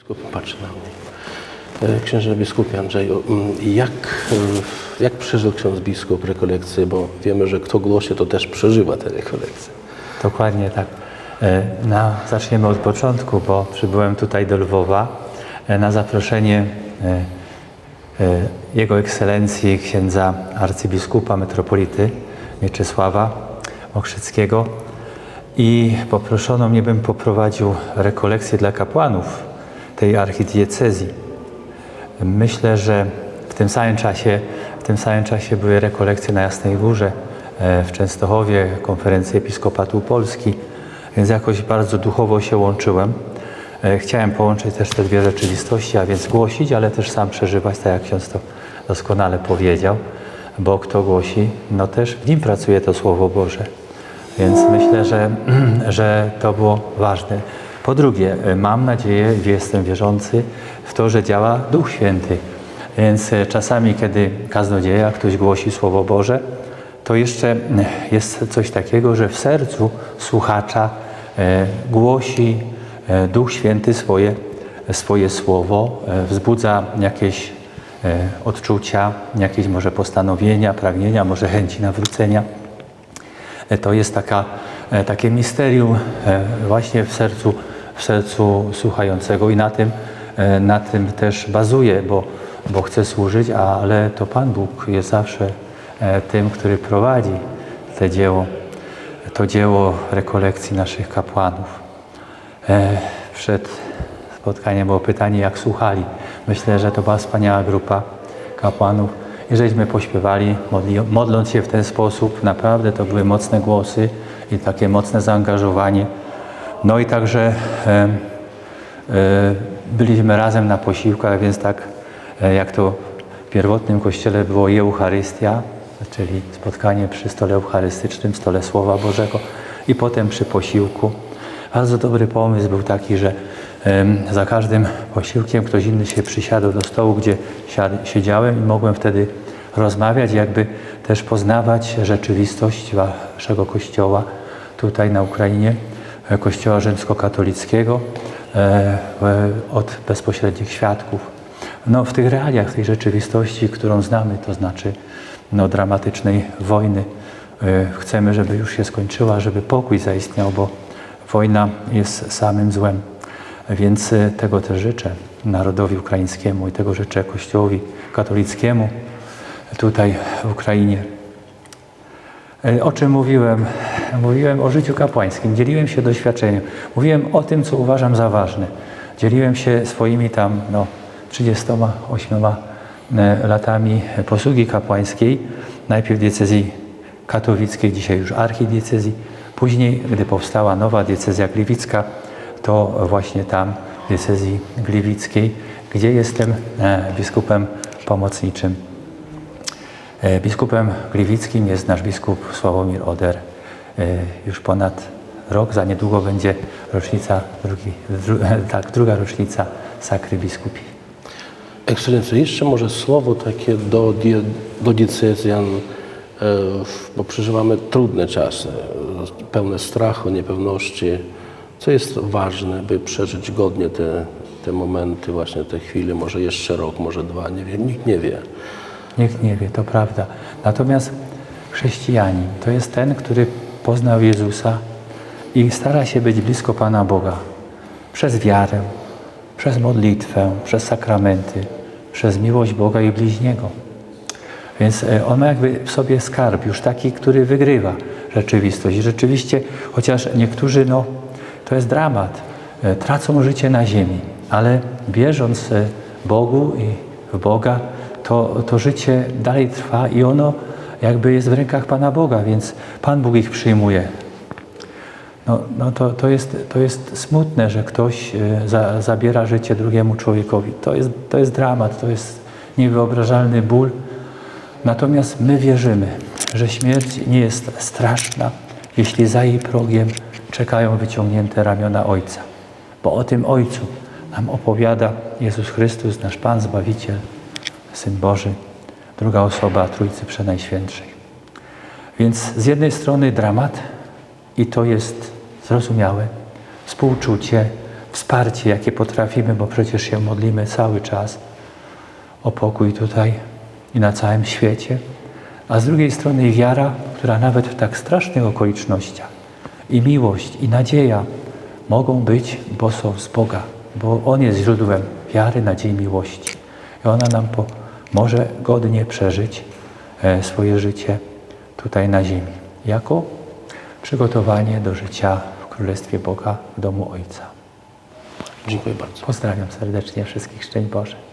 Biskup patrzy na mnie. E, Księże biskupie Andrzeju, mm, jak, e, jak przeżył ksiądz biskup rekolekcję, bo wiemy, że kto głosi, to też przeżywa te rekolekcje. Dokładnie tak. Na, zaczniemy od początku, bo przybyłem tutaj do Lwowa na zaproszenie Jego Ekscelencji księdza arcybiskupa metropolity Mieczysława Okrzyckiego i poproszono mnie, bym poprowadził rekolekcję dla kapłanów tej archidiecezji. Myślę, że w tym samym czasie, w tym samym czasie były rekolekcje na Jasnej Górze, e, w Częstochowie, konferencja Episkopatu Polski, więc jakoś bardzo duchowo się łączyłem. E, Chciałem połączyć też te dwie rzeczywistości, a więc głosić, ale też sam przeżywać, tak jak ksiądz to doskonale powiedział, bo kto głosi, no też w nim pracuje to Słowo Boże. Więc myślę, że, że to było ważne. Po drugie, e, mam nadzieję, że jestem wierzący w to, że działa Duch Święty. Więc e, czasami, kiedy kaznodzieja, ktoś głosi Słowo Boże, to jeszcze mm, jest coś takiego, że w sercu słuchacza e, głosi e, Duch Święty swoje, swoje Słowo, e, wzbudza jakieś e, odczucia, jakieś może postanowienia, pragnienia, może chęci nawrócenia. E, To jest taka, e, takie misterium e, właśnie w sercu, w sercu słuchającego i na tym, na tym też bazuje, bo, bo chce służyć, ale to Pan Bóg jest zawsze tym, który prowadzi to dzieło, to dzieło rekolekcji naszych kapłanów. Przed spotkaniem było pytanie, jak słuchali. Myślę, że to była wspaniała grupa kapłanów. I żeśmy pośpiewali, modli, modląc się w ten sposób. Naprawdę to były mocne głosy i takie mocne zaangażowanie. No i także e, e, byliśmy razem na posiłkach, więc tak e, jak to w pierwotnym kościele było Eucharystia, czyli spotkanie przy stole eucharystycznym, stole Słowa Bożego i potem przy posiłku. Bardzo dobry pomysł był taki, że za każdym posiłkiem ktoś inny się przysiadł do stołu, gdzie siedziałem i mogłem wtedy rozmawiać, jakby też poznawać rzeczywistość waszego kościoła tutaj na Ukrainie, e, kościoła rzymskokatolickiego e, od bezpośrednich świadków. No, w tych realiach, w tej rzeczywistości, którą znamy, to znaczy no, dramatycznej wojny, e, chcemy, żeby już się skończyła, żeby pokój zaistniał, bo wojna jest samym złem. Więc e, tego też życzę narodowi ukraińskiemu i tego życzę Kościołowi katolickiemu tutaj w Ukrainie. E, O czym mówiłem? Mówiłem o życiu kapłańskim, dzieliłem się doświadczeniem, mówiłem o tym, co uważam za ważne. Dzieliłem się swoimi tam no, 38 e, latami posługi kapłańskiej, najpierw diecezji katowickiej, dzisiaj już archidiecezji. Później, gdy powstała nowa diecezja gliwicka, to właśnie tam, w diecezji gliwickiej, gdzie jestem e, biskupem pomocniczym. E, Biskupem gliwickim jest nasz biskup Sławomir Oder. E, Już ponad rok, za niedługo będzie rocznica, drugi, dru, tak, druga rocznica sakry biskupi. Ekscelencjo, jeszcze może słowo takie do, die, do diecezjan, bo przeżywamy trudne czasy, pełne strachu, niepewności. Co jest ważne, by przeżyć godnie te, te momenty, właśnie te chwile, może jeszcze rok, może dwa, nie wiem, nikt nie wie. Nikt nie wie, to prawda. Natomiast chrześcijanin to jest ten, który poznał Jezusa i stara się być blisko Pana Boga przez wiarę, przez modlitwę, przez sakramenty, przez miłość Boga i bliźniego. Więc e, on ma jakby w sobie skarb, już taki, który wygrywa rzeczywistość. I rzeczywiście, chociaż niektórzy, no, to jest dramat, e, tracą życie na ziemi, ale wierząc e, Bogu i w Boga, to, to życie dalej trwa i ono jakby jest w rękach Pana Boga, więc Pan Bóg ich przyjmuje. No, no to, to, jest, to jest smutne, że ktoś e, za, zabiera życie drugiemu człowiekowi. To jest, to jest dramat, to jest niewyobrażalny ból. Natomiast my wierzymy, że śmierć nie jest straszna, jeśli za jej progiem czekają wyciągnięte ramiona Ojca. Bo o tym Ojcu nam opowiada Jezus Chrystus, nasz Pan, Zbawiciel, Syn Boży, druga osoba Trójcy Przenajświętszej. Więc z jednej strony dramat i to jest zrozumiałe, współczucie, wsparcie, jakie potrafimy, bo przecież się modlimy cały czas o pokój tutaj i na całym świecie, a z drugiej strony wiara, która nawet w tak strasznych okolicznościach i miłość, i nadzieja mogą być, bo są z Boga, bo On jest źródłem wiary, nadziei, miłości. I ona nam może godnie przeżyć e, swoje życie tutaj na ziemi, jako przygotowanie do życia w Królestwie Boga w domu Ojca. Dziękuję bardzo. Pozdrawiam serdecznie wszystkich, szczęść Boże.